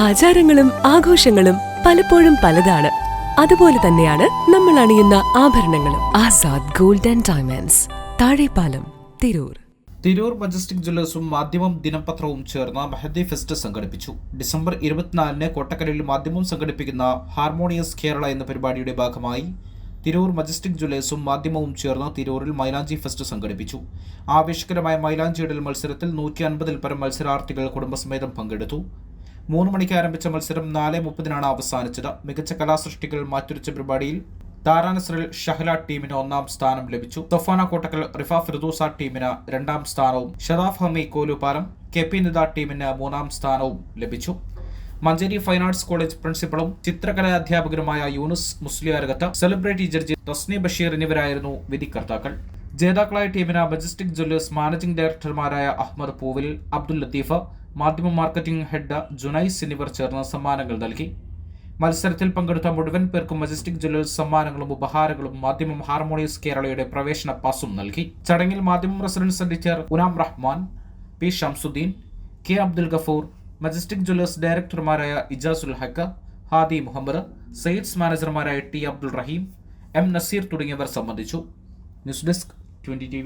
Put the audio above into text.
ആചാരങ്ങളും ആഘോഷങ്ങളും പലപ്പോഴും പലതാണ്. അതുപോലെ തന്നെയാണ് നമ്മൾ അണിയുന്ന ആഭരണങ്ങളും. Azad gold and diamonds Thazhepalam Tirur. Tirur majestic ജ്വല്ലേഴ്സും Madhyamam ദിനപത്രവും ചേർന്ന് മെഹദി ഫെസ്റ്റ് സംഘടിപ്പിച്ചു. ഡിസംബർ ഇരുപത്തിനാലിന് കോട്ടക്കലിൽ മാധ്യമം സംഘടിപ്പിക്കുന്ന ഹാർമോണിയസ് കേരള എന്ന പരിപാടിയുടെ ഭാഗമായി തിരൂർ മജസ്റ്റിക് ജ്വല്ലേഴ്സും മാധ്യമവും ചേർന്ന് തിരൂരിൽ മൈലാഞ്ചി ഫെസ്റ്റ് സംഘടിപ്പിച്ചു. ആവേശകരമായ മൈലാഞ്ചിയിടൽ മത്സരത്തിൽ നൂറ്റി അൻപതിൽ പരം മത്സരാർത്ഥികൾ കുടുംബസമേതം പങ്കെടുത്തു. മൂന്ന് മണിക്ക് ആരംഭിച്ച മത്സരം നാല് മുപ്പതിനാണ് അവസാനിച്ചത്. മികച്ച കലാസൃഷ്ടികൾ മാറ്റുരച്ച പരിപാടിയിൽ താരാനസറിൽ ഷഹ്ല ടീമിന് ഒന്നാം സ്ഥാനം ലഭിച്ചു. തൊഫാന കോട്ടക്കൽ റിഫ ഫിർദൂസ ടീമിന് രണ്ടാം സ്ഥാനവും ഷറാഫ് ഹമി കോലുപാലം കെ പി നിദ ടീമിന് മൂന്നാം സ്ഥാനവും ലഭിച്ചു. മഞ്ചേരി ഫൈൻ ആർട്സ് കോളേജ് പ്രിൻസിപ്പളും ചിത്രകലാ അധ്യാപകരുമായ യൂനുസ് മുസ്ലിയാരകത്ത് സെലിബ്രിറ്റി ജഡ്ജി തസ്നി ബഷീർ എന്നിവരായിരുന്നു വിധികർത്താക്കൾ. ജേതാക്കളായ ടീമിന് മജസ്റ്റിക് ജ്വല്ലേഴ്സ് മാനേജിംഗ് ഡയറക്ടർമാരായ അഹമ്മദ് പൂവിൽ അബ്ദുൽ ലത്തീഫ് മാധ്യമ മാർക്കറ്റിംഗ് ഹെഡ് ജുനൈസ് എന്നിവർ ചേർന്ന് സമ്മാനങ്ങൾ നൽകി. മത്സരത്തിൽ പങ്കെടുത്ത മുഴുവൻ പേർക്കും മജസ്റ്റിക് ജ്വല്ലേഴ്സ് സമ്മാനങ്ങളും ഉപഹാരങ്ങളും മാധ്യമം ഹാർമോണിയസ് കേരളയുടെ പ്രവേശന പാസും നൽകി. ചടങ്ങിൽ Madhyamam residence editor Unam Rahman P Shamsuddin K Abdul Gafoor majestic jewellers ഡയറക്ടർമാരായ Ijazul Haq Hadi Muhammad sales മാനേജർമാരായ ടി അബ്ദുൾ റഹീം എം നസീർ തുടങ്ങിയവർ സംബന്ധിച്ചു. News desk twenty T